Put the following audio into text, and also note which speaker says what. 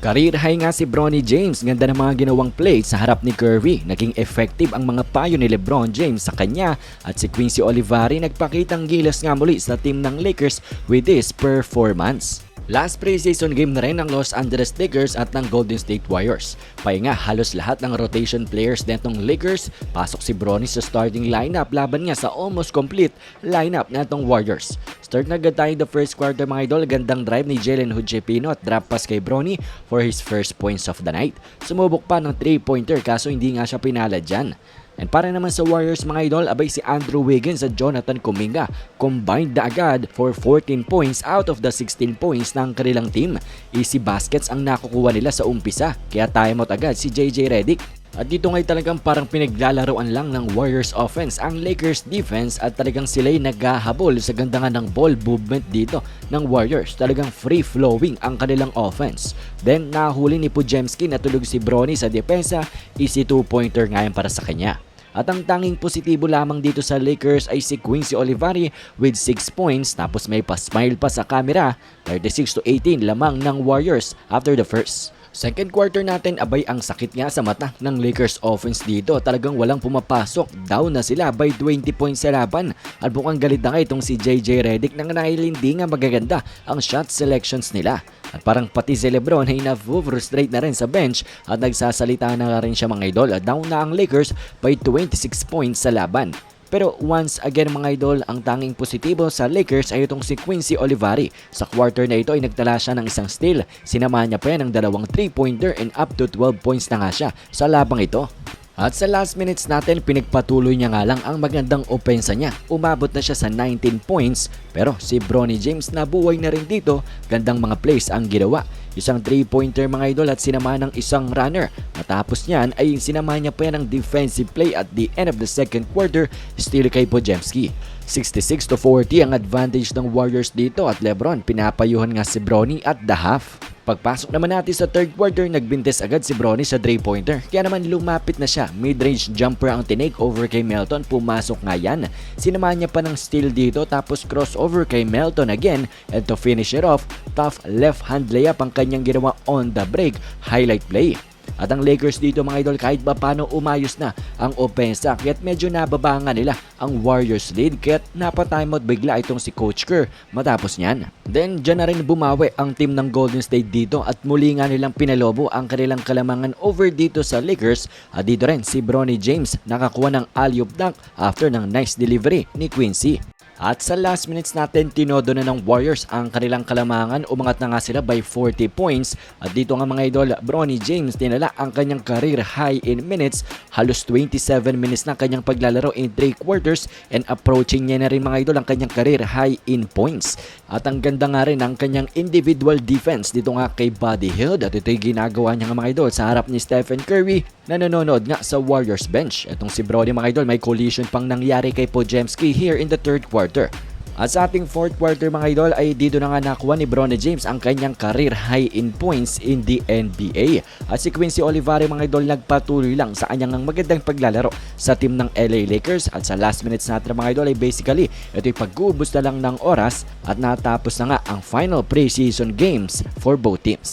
Speaker 1: Career high nga si Bronny James. Ganda ng mga ginawang play sa harap ni Curry. Naging effective ang mga payo ni Lebron James sa kanya at si Quincy Olivari nagpakitang gilas nga muli sa team ng Lakers with this performance. Last preseason game na rin ng Los Angeles Lakers at ng Golden State Warriors. Pahinga halos lahat ng rotation players netong Lakers. Pasok si Bronny sa starting lineup laban nga sa almost complete lineup netong Warriors. Start na agad tayo the first quarter mga idol. Gandang drive ni Jalen Hujepino at drop pass kay Bronny for his first points of the night. Sumubok pa ng 3-pointer kaso hindi nga siya pinala dyan. And para naman sa Warriors mga idol, abay si Andrew Wiggins at Jonathan Kuminga combined na agad for 14 points out of the 16 points ng kanilang team. Easy baskets ang nakukuha nila sa umpisa, kaya timeout agad si JJ Redick. At dito ngay talagang parang pinaglalaroan lang ng Warriors offense ang Lakers defense at talagang sila'y naghahabol sa ganda nga ng ball movement dito ng Warriors. Talagang free-flowing ang kanilang offense. Then nahuli ni Pujemski na tulog si Bronny sa depensa, easy two-pointer ngayon para sa kanya. At ang tanging positibo lamang dito sa Lakers ay si Quincy Olivari with 6 points tapos may pa-smile pa sa camera 36 to 18 lamang ng Warriors after the first. Second quarter natin abay ang sakit nga sa mata ng Lakers offense dito. Talagang walang pumapasok. Down na sila by 20 points sa laban. At mukhang galit na nga itong si JJ Redick nang dahil hindi nga magaganda ang shot selections nila. At parang pati si Lebron ay na-frustrate na rin sa bench at nagsasalita na rin siya mga idol. Down na ang Lakers by 26 points sa laban. Pero once again mga idol, ang tanging positibo sa Lakers ay itong si Quincy Olivari. Sa quarter na ito ay nagtala siya ng isang steal. Sinamahan niya pa yan ng dalawang 3-pointer and up to 12 points na nga siya sa labang ito. At sa last minutes natin, pinagpatuloy niya nga lang ang magandang opensa niya. Umabot na siya sa 19 points, pero si Bronny James nabuhay na rin dito. Gandang mga plays ang ginawa. Isang 3-pointer mga idol at sinamahan ng isang runner. Matapos niyan ay sinamahan niya pa yan ng defensive play at the end of the second quarter, still kay Pojemski. 66 to 40 ang advantage ng Warriors dito at Lebron pinapayuhan nga si Bronny at the half. Pagpasok naman natin sa third quarter, nagbintes agad si Bronny sa 3-pointer. Kaya naman lumapit na siya. Mid-range jumper ang tinake over kay Melton. Pumasok nga yan. Sinamahan niya pa ng steal dito tapos crossover kay Melton again. And to finish it off, tough left hand layup ang kanyang ginawa on the break. Highlight play. At ang Lakers dito mga idol kahit ba paano umayos na ang opensa kaya't medyo nababa nga nila ang Warriors lead kaya't napatimeout bigla itong si Coach Kerr matapos niyan. Then dyan na rin bumawi ang team ng Golden State dito at muli nga nilang pinalobo ang kanilang kalamangan over dito sa Lakers at dito rin si Bronny James nakakuha ng alley-oop dunk after ng nice delivery ni Quincy. At sa last minutes natin, tinodo na ng Warriors ang kanilang kalamangan. Umangat na nga sila by 40 points. At dito nga mga idol, Bronny James tinala ang kanyang career high in minutes. Halos 27 minutes na kanyang paglalaro in 3 quarters and approaching niya na rin mga idol ang kanyang career high in points. At ang ganda nga rin ang kanyang individual defense dito nga kay Buddy Hield. At ito'y ginagawa niya nga mga idol sa harap ni Stephen Curry na nanonood nga sa Warriors bench. Itong si Brody mga idol may collision pang nangyari kay Pojemski here in the third quarter. At sa ating fourth quarter mga idol ay dito na nga nakuha ni Bronny James ang kanyang career high in points in the NBA. At si Quincy Olivari mga idol nagpatuloy lang sa kanyang magandang paglalaro sa team ng LA Lakers. At sa last minutes natin mga idol ay basically ito'y pag-ubos na lang ng oras at natapos na nga ang final preseason games for both teams.